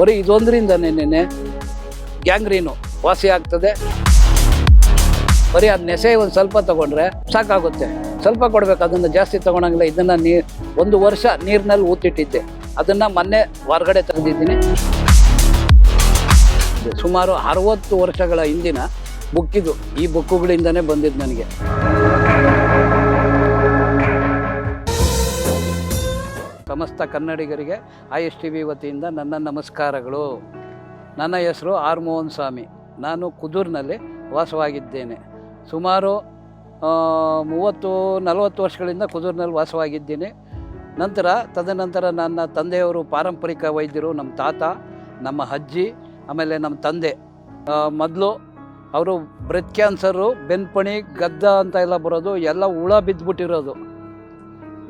ಬರೀ ಇದೊಂದರಿಂದನೇ ಗ್ಯಾಂಗ್ರೀನು ವಾಸಿ ಆಗ್ತದೆ. ಬರೀ ಅದು ನೆಸೆ ಒಂದು ಸ್ವಲ್ಪ ತಗೊಂಡ್ರೆ ಸಾಕಾಗುತ್ತೆ. ಸ್ವಲ್ಪ ಕೊಡ್ಬೇಕು, ಅದನ್ನು ಜಾಸ್ತಿ ತಗೊಳಂಗಿಲ್ಲ ಇದನ್ನ ನೀ ಒಂದು ವರ್ಷ ನೀರಿನಲ್ಲಿ ಊತಿಟ್ಟಿದ್ದೆ. ಅದನ್ನ ಮೊನ್ನೆ ಹೊರಗಡೆ ತೆಗೆದಿದ್ದೀನಿ ಸುಮಾರು ಅರವತ್ತು ವರ್ಷಗಳ ಹಿಂದಿನ ಬುಕ್ಕಿದು. ಈ ಬುಕ್ಕುಗಳಿಂದನೇ ಬಂದಿದ್ದು ನನಗೆ. ಸಮಸ್ತ ಕನ್ನಡಿಗರಿಗೆ ಐ ಎಸ್ ಟಿ ವಿ ವತಿಯಿಂದ ನನ್ನ ನಮಸ್ಕಾರಗಳು. ನನ್ನ ಹೆಸರು ಆರ್ ಮೋಹನ್ ಸ್ವಾಮಿ ನಾನು ಕುದೂರಿನಲ್ಲಿ ವಾಸವಾಗಿದ್ದೇನೆ. ಸುಮಾರು ಮೂವತ್ತು, ನಲವತ್ತು ವರ್ಷಗಳಿಂದ ಕುದೂರಿನಲ್ಲಿ ವಾಸವಾಗಿದ್ದೀನಿ. ನಂತರ ತದನಂತರ ನನ್ನ ತಂದೆಯವರು ಪಾರಂಪರಿಕ ವೈದ್ಯರು, ನಮ್ಮ ತಾತ, ನಮ್ಮ ಅಜ್ಜಿ, ಆಮೇಲೆ ನಮ್ಮ ತಂದೆ. ಮೊದಲು ಅವರು ಬ್ರೆತ್ ಕ್ಯಾನ್ಸರು, ಬೆನ್ಪಣಿ, ಗದ್ದ ಅಂತ ಎಲ್ಲ ಬರೋದು, ಎಲ್ಲ ಹುಳ ಬಿದ್ದುಬಿಟ್ಟಿರೋದು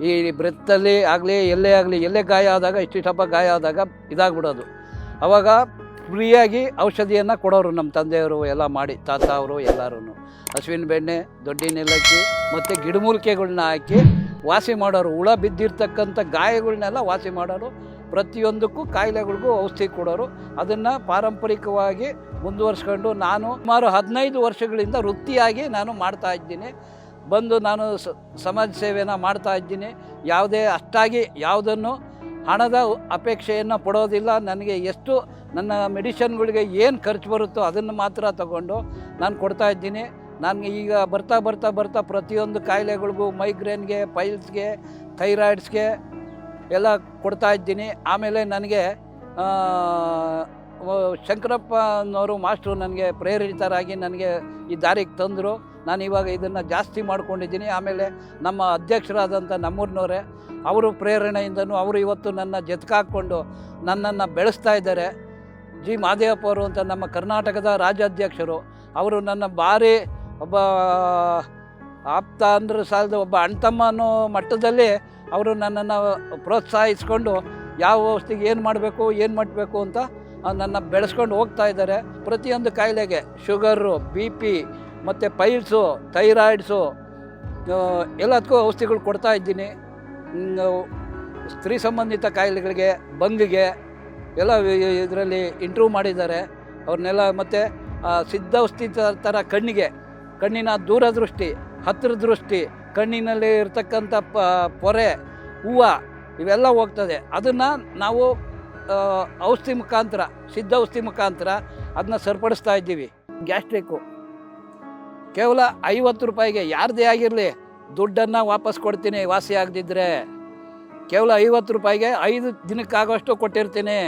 ಈ ಬ್ರೆತ್ತಲ್ಲಿ ಆಗಲಿ, ಎಲ್ಲೇ ಆಗಲಿ, ಎಲ್ಲೇ ಗಾಯ ಆದಾಗ ಇಷ್ಟಿಷ್ಟಪ್ಪ ಗಾಯ ಆದಾಗ ಇದಾಗ್ಬಿಡೋದು. ಅವಾಗ ಫ್ರೀಯಾಗಿ ಔಷಧಿಯನ್ನು ಕೊಡೋರು ನಮ್ಮ ತಂದೆಯವರು, ಎಲ್ಲ ಮಾಡಿ, ತಾತ ಅವರು ಎಲ್ಲರೂ ಹಸುವಿನ ಬೆಣ್ಣೆ ದೊಡ್ಡಿನ ಏಲಕ್ಕಿ ಮತ್ತು ಗಿಡಮೂಲಿಕೆಗಳನ್ನ ಹಾಕಿ ವಾಸಿ ಮಾಡೋರು, ಹುಳ ಬಿದ್ದಿರ್ತಕ್ಕಂಥ ಗಾಯಗಳನ್ನೆಲ್ಲ ವಾಸಿ ಮಾಡೋರು, ಪ್ರತಿಯೊಂದಕ್ಕೂ ಕಾಯಿಲೆಗಳಿಗೂ ಔಷಧಿ ಕೊಡೋರು. ಅದನ್ನು ಪಾರಂಪರಿಕವಾಗಿ ಮುಂದುವರ್ಸ್ಕೊಂಡು ನಾನು ಸುಮಾರು ಹದಿನೈದು ವರ್ಷಗಳಿಂದ ವೃತ್ತಿಯಾಗಿ ನಾನು ಮಾಡ್ತಾ ಇದ್ದೀನಿ. ಬಂದು ನಾನು ಸಮಾಜ ಸೇವೆಯನ್ನು ಮಾಡ್ತಾ ಇದ್ದೀನಿ. ಯಾವುದೇ ಅಷ್ಟಾಗಿ ಯಾವುದನ್ನು ಹಣದ ಅಪೇಕ್ಷೆಯನ್ನು ಪಡೋದಿಲ್ಲ. ನನಗೆ ಎಷ್ಟು ನನ್ನ ಮೆಡಿಷನ್ಗಳಿಗೆ ಏನು ಖರ್ಚು ಬರುತ್ತೋ ಅದನ್ನು ಮಾತ್ರ ತಗೊಂಡು ನಾನು ಕೊಡ್ತಾ ಇದ್ದೀನಿ. ನನಗೆ ಈಗ ಬರ್ತಾ ಬರ್ತಾ ಬರ್ತಾ ಪ್ರತಿಯೊಂದು ಕಾಯಿಲೆಗಳಿಗೂ ಮೈಗ್ರೇನ್ಗೆ, ಪೈಲ್ಸ್ಗೆ, ಥೈರಾಯ್ಡ್ಸ್ಗೆ ಎಲ್ಲ ಕೊಡ್ತಾ ಇದ್ದೀನಿ. ಆಮೇಲೆ ನನಗೆ ಶಂಕರಪ್ಪ ಅನ್ನೋರು ಮಾಸ್ಟ್ರು ನನಗೆ ಪ್ರೇರಿತರಾಗಿ ನನಗೆ ಈ ದಾರಿಗೆ ತಂದರು. ನಾನು ಇವಾಗ ಇದನ್ನು ಜಾಸ್ತಿ ಮಾಡ್ಕೊಂಡಿದ್ದೀನಿ. ಆಮೇಲೆ ನಮ್ಮ ಅಧ್ಯಕ್ಷರಾದಂಥ ನಮ್ಮೂರಿನವರೇ, ಅವರು ಪ್ರೇರಣೆಯಿಂದನೂ ಅವರು ಇವತ್ತು ನನ್ನ ಜೊತೆಗಾಕೊಂಡು ನನ್ನನ್ನು ಬೆಳೆಸ್ತಾ ಇದ್ದಾರೆ. ಜಿ. ಮಾದೇವಪ್ಪ ಅವರು ಅಂತ ನಮ್ಮ ಕರ್ನಾಟಕದ ರಾಜ್ಯಾಧ್ಯಕ್ಷರು, ಅವರು ನನ್ನ ಭಾರಿ ಒಬ್ಬ ಆಪ್ತ ಅಂದ್ರೆ ಸಾಲದ ಒಬ್ಬ ಅಣ್ತಮ್ಮ ಅನ್ನೋ ಮಟ್ಟದಲ್ಲಿ ಅವರು ನನ್ನನ್ನು ಪ್ರೋತ್ಸಾಹಿಸ್ಕೊಂಡು ಯಾವ ಔಷಧಿಗೆ ಏನು ಮಾಡಬೇಕು ಏನು ಮಾಡಬೇಕು ಅಂತ ನನ್ನ ಬೆಳೆಸ್ಕೊಂಡು ಹೋಗ್ತಾ ಇದ್ದಾರೆ. ಪ್ರತಿಯೊಂದು ಕಾಯಿಲೆಗೆ ಶುಗರು, ಬಿ ಪಿ ಮತ್ತು ಪೈಲ್ಸು, ಥೈರಾಯ್ಡ್ಸು ಎಲ್ಲದಕ್ಕೂ ಔಷಧಿಗಳು ಕೊಡ್ತಾ ಇದ್ದೀನಿ. ಸ್ತ್ರೀ ಸಂಬಂಧಿತ ಕಾಯಿಲೆಗಳಿಗೆ, ಬಂಗಿಗೆ ಎಲ್ಲ ಇದರಲ್ಲಿ ಇಂಟ್ರೂವ್ ಮಾಡಿದ್ದಾರೆ. ಅವ್ರನ್ನೆಲ್ಲ ಮತ್ತು ಸಿದ್ಧೌಷಧಿ ತ- ಥರ ಕಣ್ಣಿಗೆ, ಕಣ್ಣಿನ ದೂರದೃಷ್ಟಿ ಹತ್ತಿರ ದೃಷ್ಟಿ ಕಣ್ಣಿನಲ್ಲಿ ಇರ್ತಕ್ಕಂಥ ಪ, ಪೊರೆ, ಹೂವು ಇವೆಲ್ಲ ಹೋಗ್ತದೆ. ಅದನ್ನು ನಾವು ಔಷಧಿ ಮುಖಾಂತರ ಸಿದ್ಧ ಔಷಧಿ ಮುಖಾಂತರ ಅದನ್ನ ಸರಿಪಡಿಸ್ತಾ ಇದ್ದೀವಿ. ಗ್ಯಾಸ್ಟ್ರಿಕ್ಕು. ಕೇವಲ ಐವತ್ತು ರೂಪಾಯಿಗೆ ಯಾರದೇ ಆಗಿರಲಿ ದುಡ್ಡನ್ನು ವಾಪಸ್ ಕೊಡ್ತೀನಿ, ವಾಸಿ ಆಗದಿದ್ದರೆ ಕೇವಲ ಐವತ್ತು ರೂಪಾಯಿಗೆ ಐದು ದಿನಕ್ಕಾಗೋಷ್ಟು ಕೊಟ್ಟಿರ್ತೀನಿ.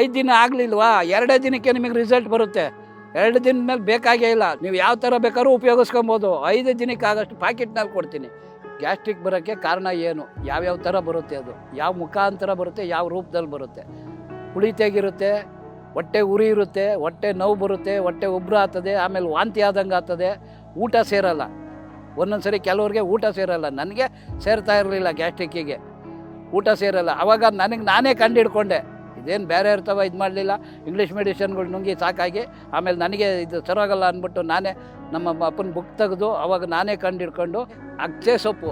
ಐದು ದಿನ ಆಗಲಿಲ್ವಾ? ಎರಡೇ ದಿನಕ್ಕೆ ನಿಮಗೆ ರಿಸಲ್ಟ್ ಬರುತ್ತೆ. ಎರಡು ದಿನ ಮೇಲೆ ಬೇಕಾಗೇ ಇಲ್ಲ. ನೀವು ಯಾವ ಥರ ಬೇಕಾದ್ರೂ ಉಪಯೋಗಿಸ್ಕೊಬೋದು. ಐದು ದಿನಕ್ಕಾಗಷ್ಟು ಪ್ಯಾಕೆಟ್ನಲ್ಲಿ ಕೊಡ್ತೀನಿ. ಗ್ಯಾಸ್ಟ್ರಿಕ್ ಬರೋಕ್ಕೆ ಕಾರಣ ಏನು? ಯಾವ್ಯಾವ ಥರ ಬರುತ್ತೆ ಅದು? ಯಾವ ಮುಖಾಂತರ ಬರುತ್ತೆ? ಯಾವ ರೂಪದಲ್ಲಿ ಬರುತ್ತೆ? ಹುಳಿ ತೆಗಿರುತ್ತೆ? ಹೊಟ್ಟೆ ಉರಿ ಇರುತ್ತೆ, ಹೊಟ್ಟೆ ನೋವು ಬರುತ್ತೆ, ಹೊಟ್ಟೆ ಉಬ್ರ ಆಗ್ತದೆ, ಆಮೇಲೆ ವಾಂತಿ ಆದಂಗೆ ಆಗ್ತದೆ, ಊಟ ಸೇರಲ್ಲ. ಒಂದೊಂದು ಸರಿ ಕೆಲವ್ರಿಗೆ ಊಟ ಸೇರಲ್ಲ. ನನಗೆ ಸೇರ್ತಾ ಇರಲಿಲ್ಲ ಗ್ಯಾಸ್ಟ್ರಿಕ್ಕಿಗೆ. ಊಟ ಸೇರಲ್ಲ. ಅವಾಗ ನನಗೆ ನಾನೇ ಕಂಡು ಹಿಡ್ಕೊಂಡೆ ಇದೇನು ಬೇರೆ ಇರ್ತಾವ ಇದು ಮಾಡಲಿಲ್ಲ. ಇಂಗ್ಲೀಷ್ ಮೆಡಿಷನ್ಗಳು ನುಂಗಿ ಸಾಕಾಗಿ, ಆಮೇಲೆ ನನಗೆ ಇದು ಸರೋಗಲ್ಲ ಅಂದ್ಬಿಟ್ಟು ನಾನೇ ನಮ್ಮ ಅಪ್ಪನ ಬುಕ್ ತೆಗೆದು ಅವಾಗ ನಾನೇ ಕಂಡು ಹಿಡ್ಕೊಂಡು ಅಕ್ಷೆ ಸೊಪ್ಪು.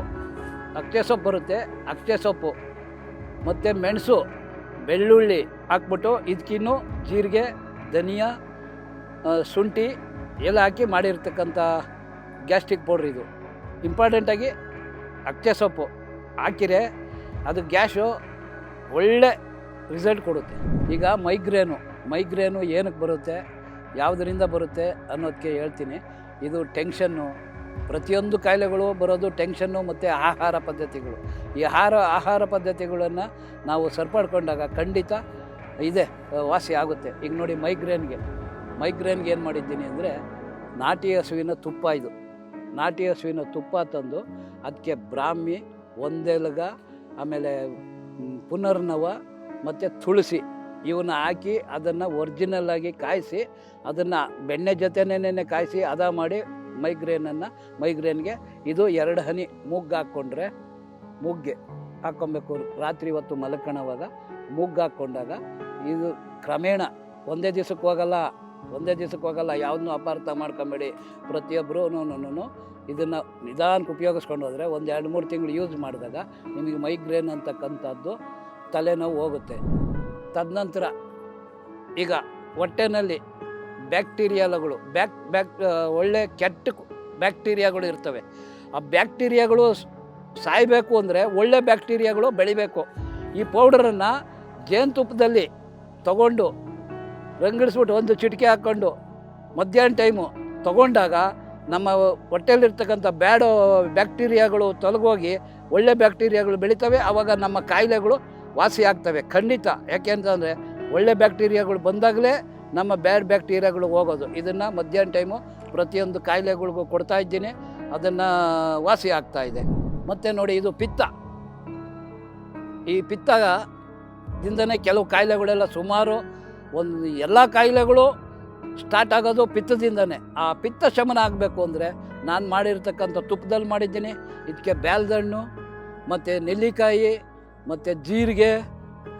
ಅಕ್ಷೆ ಸೊಪ್ಪು ಬರುತ್ತೆ. ಅಕ್ಷೆ ಸೊಪ್ಪು. ಮತ್ತು ಮೆಣಸು. ಬೆಳ್ಳುಳ್ಳಿ ಹಾಕ್ಬಿಟ್ಟು ಇದಕ್ಕಿನ್ನೂ ಜೀರಿಗೆ, ಧನಿಯಾ ಶುಂಠಿ ಎಲ್ಲ ಹಾಕಿ ಮಾಡಿರ್ತಕ್ಕಂಥ ಗ್ಯಾಸ್ಟ್ರಿಕ್ ಪೌಡ್ರ್ ಇದು. ಇಂಪಾರ್ಟೆಂಟಾಗಿ ಅಕ್ಕೆ ಸೊಪ್ಪು ಹಾಕಿರೆ ಅದು ಗ್ಯಾಶು ಒಳ್ಳೆ ರಿಸಲ್ಟ್ ಕೊಡುತ್ತೆ. ಈಗ ಮೈಗ್ರೇನು ಮೈಗ್ರೇನು ಏನಕ್ಕೆ ಬರುತ್ತೆ, ಯಾವುದರಿಂದ ಬರುತ್ತೆ ಅನ್ನೋದಕ್ಕೆ ಹೇಳ್ತೀನಿ. ಇದು ಟೆನ್ಷನ್ನು ಪ್ರತಿಯೊಂದು ಕಾಯಿಲೆಗಳು ಬರೋದು ಟೆನ್ಷನ್ನು ಮತ್ತು ಆಹಾರ ಪದ್ಧತಿಗಳು. ಈ ಆಹಾರ ಆಹಾರ ಪದ್ಧತಿಗಳನ್ನು ನಾವು ಸರಿಪಡ್ಕೊಂಡಾಗ ಖಂಡಿತ ಇದೆ, ವಾಸಿ ಆಗುತ್ತೆ. ಈಗ ನೋಡಿ ಮೈಗ್ರೇನ್ಗೆ ಮೈಗ್ರೇನ್ಗೆ ಏನು ಮಾಡಿದ್ದೀನಿ ಅಂದರೆ ನಾಟಿ ಹಸುವಿನ ತುಪ್ಪ ಇದು. ನಾಟಿ ಹಸುವಿನ ತುಪ್ಪ ತಂದು ಅದಕ್ಕೆ ಬ್ರಾಹ್ಮಿ, ಒಂದೆಲಗ, ಆಮೇಲೆ ಪುನರ್ನವ ಮತ್ತು ತುಳಸಿ ಇವನ್ನ ಹಾಕಿ ಅದನ್ನು ಒರಿಜಿನಲ್ ಆಗಿ ಕಾಯಿಸಿ ಅದನ್ನು ಬೆಣ್ಣೆ ಜೊತೆನೇ ಕಾಯಿಸಿ ಅದ ಮಾಡಿ ಮೈಗ್ರೇನನ್ನು, ಮೈಗ್ರೇನ್ಗೆ ಇದು ಎರಡು ಹನಿ ಮುಗ್ಗು ಹಾಕ್ಕೊಂಡ್ರೆ ಮೂಗ್ಗೆ ಹಾಕ್ಕೊಬೇಕು. ರಾತ್ರಿ ಹೊತ್ತು ಮಲಕಣವಾಗ ಮುಗ್ಗು ಹಾಕ್ಕೊಂಡಾಗ ಇದು ಕ್ರಮೇಣ ಒಂದೇ ದಿವ್ಸಕ್ಕೆ ಹೋಗಲ್ಲ, ಒಂದೇ ದಿವ್ಸಕ್ಕೆ ಹೋಗಲ್ಲ, ಯಾವುದನ್ನೂ ಅಪಾರ್ಥ ಮಾಡ್ಕೊಂಬೇಡಿ. ಪ್ರತಿಯೊಬ್ಬರೂ ಇದನ್ನು ನಿಧಾನಕ್ಕೆ ಉಪಯೋಗಿಸ್ಕೊಂಡು ಹೋದರೆ ಒಂದು ಎರಡು ಮೂರು ತಿಂಗಳು ಯೂಸ್ ಮಾಡಿದಾಗ ನಿಮಗೆ ಮೈಗ್ರೇನ್ ಅಂತಕ್ಕಂಥದ್ದು ತಲೆನೋವು ಹೋಗುತ್ತೆ. ತದನಂತರ ಈಗ ಹೊಟ್ಟೆನಲ್ಲಿ ಬ್ಯಾಕ್ಟೀರಿಯಾಗಳು ಬ್ಯಾಕ್ ಬ್ಯಾಕ್ ಒಳ್ಳೆ ಕೆಟ್ಟ ಬ್ಯಾಕ್ಟೀರಿಯಾಗಳು ಇರ್ತವೆ. ಆ ಬ್ಯಾಕ್ಟೀರಿಯಾಗಳು ಸಾಯಬೇಕು ಅಂದರೆ ಒಳ್ಳೆ ಬ್ಯಾಕ್ಟೀರಿಯಾಗಳು ಬೆಳಿಬೇಕು. ಈ ಪೌಡರನ್ನು ಜೇನುತುಪ್ಪದಲ್ಲಿ ತಗೊಂಡು, ರಂಗಡಿಸ್ಬಿಟ್ಟು ಒಂದು ಚಿಟಿಕೆ ಹಾಕ್ಕೊಂಡು ಮಧ್ಯಾಹ್ನ ಟೈಮು ತಗೊಂಡಾಗ ನಮ್ಮ ಹೊಟ್ಟೆಯಲ್ಲಿರ್ತಕ್ಕಂಥ ಬ್ಯಾಡ್ ಬ್ಯಾಕ್ಟೀರಿಯಾಗಳು ತೊಲಗೋಗಿ ಒಳ್ಳೆ ಬ್ಯಾಕ್ಟೀರಿಯಾಗಳು ಬೆಳಿತವೆ. ಆವಾಗ ನಮ್ಮ ಕಾಯಿಲೆಗಳು ವಾಸಿ ಆಗ್ತವೆ ಖಂಡಿತ ಯಾಕೆಂತಂದರೆ ಒಳ್ಳೆ ಬ್ಯಾಕ್ಟೀರಿಯಾಗಳು ಬಂದಾಗಲೇ ನಮ್ಮ ಬ್ಯಾಡ್ ಬ್ಯಾಕ್ಟೀರಿಯಾಗಳು ಹೋಗೋದು. ಇದನ್ನು ಮಧ್ಯಾಹ್ನ ಟೈಮು ಪ್ರತಿಯೊಂದು ಕಾಯಿಲೆಗಳಿಗೂ ಕೊಡ್ತಾ ಇದ್ದೀನಿ. ಅದನ್ನು ವಾಸಿ ಆಗ್ತಾ ಇದೆ. ಮತ್ತು ನೋಡಿ ಇದು ಪಿತ್ತ. ಈ ಪಿತ್ತದಿಂದನೇ ಕೆಲವು ಕಾಯಿಲೆಗಳೆಲ್ಲ ಸುಮಾರು ಒಂದು ಎಲ್ಲ ಕಾಯಿಲೆಗಳು ಸ್ಟಾರ್ಟ್ ಆಗೋದು ಪಿತ್ತದಿಂದನೇ. ಆ ಪಿತ್ತ ಶಮನ ಆಗಬೇಕು ಅಂದರೆ ನಾನು ಮಾಡಿರ್ತಕ್ಕಂಥ ತುಪ್ಪದಲ್ಲಿ ಮಾಡಿದ್ದೀನಿ. ಇದಕ್ಕೆ ಬ್ಯಾಲ್ದಣ್ಣು, ಮತ್ತು ನೆಲ್ಲಿಕಾಯಿ, ಮತ್ತು ಜೀರಿಗೆ,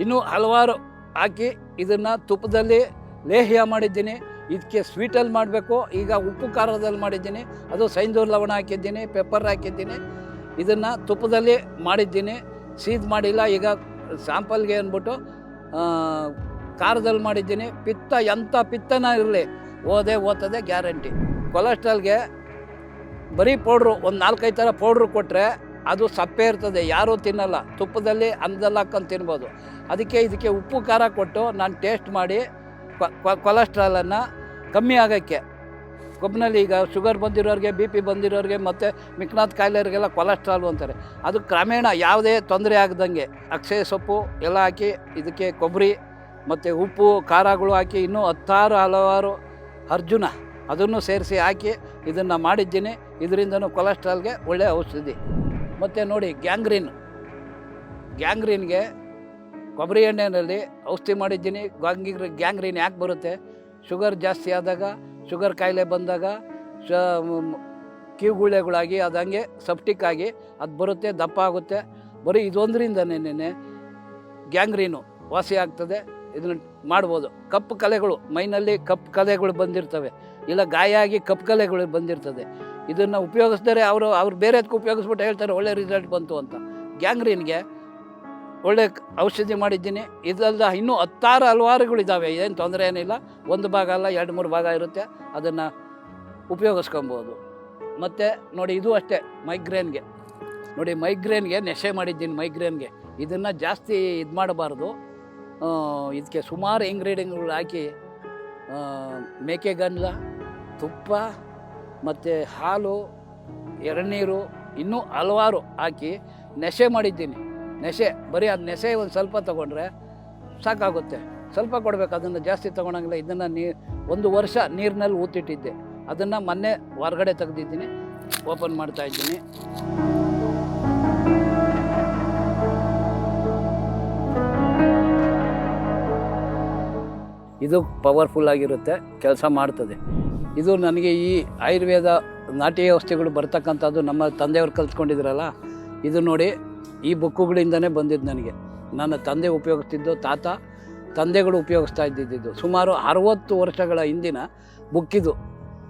ಇನ್ನೂ ಹಲವಾರು ಹಾಕಿ ಇದನ್ನು ತುಪ್ಪದಲ್ಲಿ ಲೇಹ್ಯ ಮಾಡಿದ್ದೀನಿ, ಇದಕ್ಕೆ ಸ್ವೀಟಲ್ಲಿ ಮಾಡಬೇಕು, ಈಗ ಉಪ್ಪು ಖಾರದಲ್ಲಿ ಮಾಡಿದ್ದೀನಿ, ಅದು ಸೈಂದೂರು ಲವಣ ಹಾಕಿದ್ದೀನಿ ಪೆಪ್ಪರ್ ಹಾಕಿದ್ದೀನಿ, ಇದನ್ನು ತುಪ್ಪದಲ್ಲಿ ಮಾಡಿದ್ದೀನಿ ಸೀದ್ ಮಾಡಿಲ್ಲ, ಈಗ ಸ್ಯಾಂಪಲ್ಗೆ ಅಂದ್ಬಿಟ್ಟು ಖಾರದಲ್ಲಿ ಮಾಡಿದ್ದೀನಿ, ಪಿತ್ತ ಎಂಥ ಪಿತ್ತನ ಇರಲಿ ಓದೇ ಓದ್ತದೆ ಗ್ಯಾರಂಟಿ. ಕೊಲೆಸ್ಟ್ರಾಲ್ಗೆ ಬರೀ ಪೌಡ್ರು ಒಂದು ನಾಲ್ಕೈದು ಥರ ಪೌಡ್ರು ಕೊಟ್ಟರೆ ಅದು ಸಪ್ಪೆ ಇರ್ತದೆ, ಯಾರೂ ತಿನ್ನಲ್ಲ, ತುಪ್ಪದಲ್ಲಿ ಅನ್ನದಲ್ಲಿ ಹಾಕ್ಕೊಂಡು ತಿನ್ಬೋದು. ಅದಕ್ಕೆ ಇದಕ್ಕೆ ಉಪ್ಪು ಖಾರ ಕೊಟ್ಟು ನಾನು ಟೇಸ್ಟ್ ಮಾಡಿ ಕೊಲೆಸ್ಟ್ರಾಲನ್ನು ಕಮ್ಮಿ ಆಗೋಕ್ಕೆ. ಕೊಬ್ಬಿನಲ್ಲಿ ಈಗ ಶುಗರ್ ಬಂದಿರೋರಿಗೆ ಬಿ ಪಿ ಬಂದಿರೋರಿಗೆ ಮತ್ತು ಮಿಕ್ನಾಥ್ ಕಾಯಿಲೆಗೆಲ್ಲ ಕೊಲೆಸ್ಟ್ರಾಲ್ ಅಂತಾರೆ. ಅದು ಕ್ರಮೇಣ ಯಾವುದೇ ತೊಂದರೆ ಆಗದಂಗೆ ಅಕ್ಷಯ ಸೊಪ್ಪು ಎಲ್ಲ ಹಾಕಿ, ಇದಕ್ಕೆ ಕೊಬ್ಬರಿ ಮತ್ತು ಉಪ್ಪು, ಖಾರಗಳು ಹಾಕಿ, ಇನ್ನೂ ಹತ್ತಾರು ಹಲವಾರು ಅರ್ಜುನ ಅದನ್ನು ಸೇರಿಸಿ ಹಾಕಿ ಇದನ್ನು ಮಾಡಿದ್ದೀನಿ. ಇದರಿಂದನೂ ಕೊಲೆಸ್ಟ್ರಾಲ್ಗೆ ಒಳ್ಳೆಯ ಔಷಧಿ. ಮತ್ತು ನೋಡಿ ಗ್ಯಾಂಗ್ರೀನ್ ಗ್ಯಾಂಗ್ರೀನ್ಗೆ ಕೊಬ್ಬರಿ ಎಣ್ಣೆಯಲ್ಲಿ ಔಷಧಿ ಮಾಡಿದ್ದೀನಿ. ಗ್ಯಾಂಗ್ರಿ ಗ್ಯಾಂಗ್ರೀನ್ ಯಾಕೆ ಬರುತ್ತೆ? ಶುಗರ್ ಜಾಸ್ತಿ ಆದಾಗ, ಶುಗರ್ ಕಾಯಿಲೆ ಬಂದಾಗ, ಶ ಕಿವುಗುಳೆಗಳಾಗಿ ಅದು ಹಂಗೆ ಸಪ್ಟಿಕ್ ಆಗಿ ಅದು ಬರುತ್ತೆ, ದಪ್ಪ ಆಗುತ್ತೆ. ಬರೀ ಇದೊಂದರಿಂದನೇ ಗ್ಯಾಂಗ್ರೀನು ವಾಸಿ ಆಗ್ತದೆ. ಇದನ್ನು ಮಾಡ್ಬೋದು. ಕಪ್ಪು ಕಲೆಗಳು, ಮೈನಲ್ಲಿ ಕಪ್ಪು ಕಲೆಗಳು ಬಂದಿರ್ತವೆ. ಇಲ್ಲ ಗಾಯ ಆಗಿ ಕಪ್ಪು ಕಲೆಗಳು ಬಂದಿರ್ತದೆ. ಇದನ್ನು ಉಪಯೋಗಿಸಿದರೆ ಅವರು, ಅವ್ರು ಬೇರೆದಕ್ಕೆ ಉಪಯೋಗಿಸ್ಬಿಟ್ಟು ಹೇಳ್ತಾರೆ, ಒಳ್ಳೆ ರಿಸಲ್ಟ್ ಬಂತು ಅಂತ. ಗ್ಯಾಂಗ್ರೀನ್ಗೆ ಒಳ್ಳೆ ಔಷಧಿ ಮಾಡಿದ್ದೀನಿ. ಇದಲ್ದ ಇನ್ನೂ ಹತ್ತಾರು ಹಲವಾರುಗಳಿದ್ದಾವೆ ಏನು ತೊಂದರೆ ಏನಿಲ್ಲ. ಒಂದು ಭಾಗ ಅಲ್ಲ, ಎರಡು, ಮೂರು ಭಾಗ ಇರುತ್ತೆ. ಅದನ್ನು ಉಪಯೋಗಿಸ್ಕೊಬೋದು. ಮತ್ತು ನೋಡಿ, ಇದು ಅಷ್ಟೇ ಮೈಗ್ರೇನ್ಗೆ. ನೋಡಿ, ಮೈಗ್ರೇನ್ಗೆ ನೆಶೆ ಮಾಡಿದ್ದೀನಿ, ಮೈಗ್ರೇನ್ಗೆ. ಇದನ್ನು ಜಾಸ್ತಿ ಇದು ಮಾಡಬಾರ್ದು. ಇದಕ್ಕೆ ಸುಮಾರು ಇಂಗ್ರೀಡಿಯಂಟ್ಗಳು ಹಾಕಿ ಮೇಕೆ ಮೇಕೆಗಂಡ್ಲ, ತುಪ್ಪ, ಮತ್ತು ಹಾಲು ಎಳನೀರು ಇನ್ನೂ ಹಲವಾರು ಹಾಕಿ ನೆಶೆ ಮಾಡಿದ್ದೀನಿ. ನೆಶೆ ಬರೀ ಅದು ನೆಸೆ ಒಂದು ಸ್ವಲ್ಪ ತೊಗೊಂಡ್ರೆ ಸಾಕಾಗುತ್ತೆ. ಸ್ವಲ್ಪ ಕೊಡಬೇಕು, ಅದನ್ನು ಜಾಸ್ತಿ ತೊಗೊಳಂಗಿಲ್ಲ ಇದನ್ನು ನೀ, ಒಂದು ವರ್ಷ ನೀರಿನಲ್ಲಿ ಊತಿಟ್ಟಿದ್ದೆ. ಅದನ್ನು ಮೊನ್ನೆ ಹೊರಗಡೆ ತೆಗೆದಿದ್ದೀನಿ, ಓಪನ್ ಮಾಡ್ತಾ ಇದ್ದೀನಿ. ಇದು ಪವರ್ಫುಲ್ ಆಗಿರುತ್ತೆ, ಕೆಲಸ ಮಾಡ್ತದೆ. ಇದು ನನಗೆ ಈ ಆಯುರ್ವೇದ ನಾಟಿ ಔಷಧಿಗಳು ಬರ್ತಕ್ಕಂಥದ್ದು ನಮ್ಮ ತಂದೆಯವರು ಕಲ್ತ್ಕೊಂಡಿದ್ರಲ್ಲ, ಇದು ನೋಡಿ ಈ ಬುಕ್ಕುಗಳಿಂದನೇ ಬಂದಿದ್ದು ನನಗೆ. ನನ್ನ ತಂದೆ ಉಪಯೋಗಿಸ್ತಿದ್ದು ತಾತ, ತಂದೆಗಳು ಉಪಯೋಗಿಸ್ತಾ ಇದ್ದಿದ್ದು. ಸುಮಾರು ಅರವತ್ತು ವರ್ಷಗಳ ಹಿಂದಿನ ಬುಕ್ಕಿದು.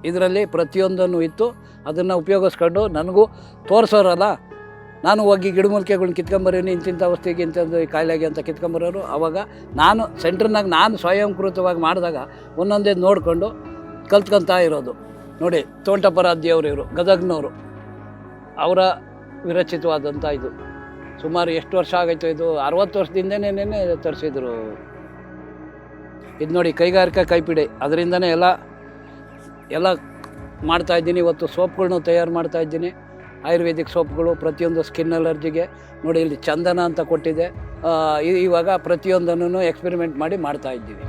ಇದರಲ್ಲಿ ಪ್ರತಿಯೊಂದನ್ನು ಇತ್ತು. ಅದನ್ನು ಉಪಯೋಗಿಸ್ಕೊಂಡು ನನಗೂ ತೋರಿಸೋರಲ್ಲ. ನಾನು ಹೋಗಿ ಗಿಡಮೂಲಿಕೆಗಳನ್ನ ಕಿತ್ಕೊಂಬರೀನಿ ಇಂತಿಂಥ ಅವಸ್ಥೆಗೆ ಇಂಥದ್ದು ಕಾಯಿಲೆಗೆ ಅಂತ ಕಿತ್ಕೊಂಬರೋರು. ಆವಾಗ ನಾನು ಸೆಂಟ್ರ್ನಾಗ ನಾನು ಸ್ವಯಂಕೃತವಾಗಿ ಮಾಡಿದಾಗ ಒಂದೊಂದೇ ನೋಡಿಕೊಂಡು ಕಲ್ತ್ಕೊತಾ ಇರೋದು. ನೋಡಿ ತೋಂಟಪರಾಧ್ಯವರು ಇವರು, ಗದಗ್ನವರು. ಅವರ ವಿರಚಿತವಾದಂಥ ಇದು. ಸುಮಾರು ಎಷ್ಟು ವರ್ಷ ಆಗೈತೋ ಇದು ಅರವತ್ತು ವರ್ಷದಿಂದನೇ ತರಿಸಿದ್ರು. ಇದು ನೋಡಿ, ಕೈಗಾರಿಕಾ ಕೈಪಿಡಿ. ಅದರಿಂದನೇ ಎಲ್ಲ ಎಲ್ಲ ಮಾಡ್ತಾ ಇದ್ದೀನಿ. ಇವತ್ತು ಸೋಪ್ಗಳನ್ನೂ ತಯಾರು ಮಾಡ್ತಾ ಇದ್ದೀನಿ. ಆಯುರ್ವೇದಿಕ್ ಸೋಪ್ಗಳು, ಪ್ರತಿಯೊಂದು ಸ್ಕಿನ್ ಅಲರ್ಜಿಗೆ ನೋಡಿ, ಇಲ್ಲಿ ಚಂದನ ಅಂತ ಕೊಟ್ಟಿದೆ. ಇವಾಗ ಪ್ರತಿಯೊಂದನ್ನು ಎಕ್ಸ್ಪೆರಿಮೆಂಟ್ ಮಾಡಿ ಮಾಡ್ತಾ ಇದ್ದೀವಿ.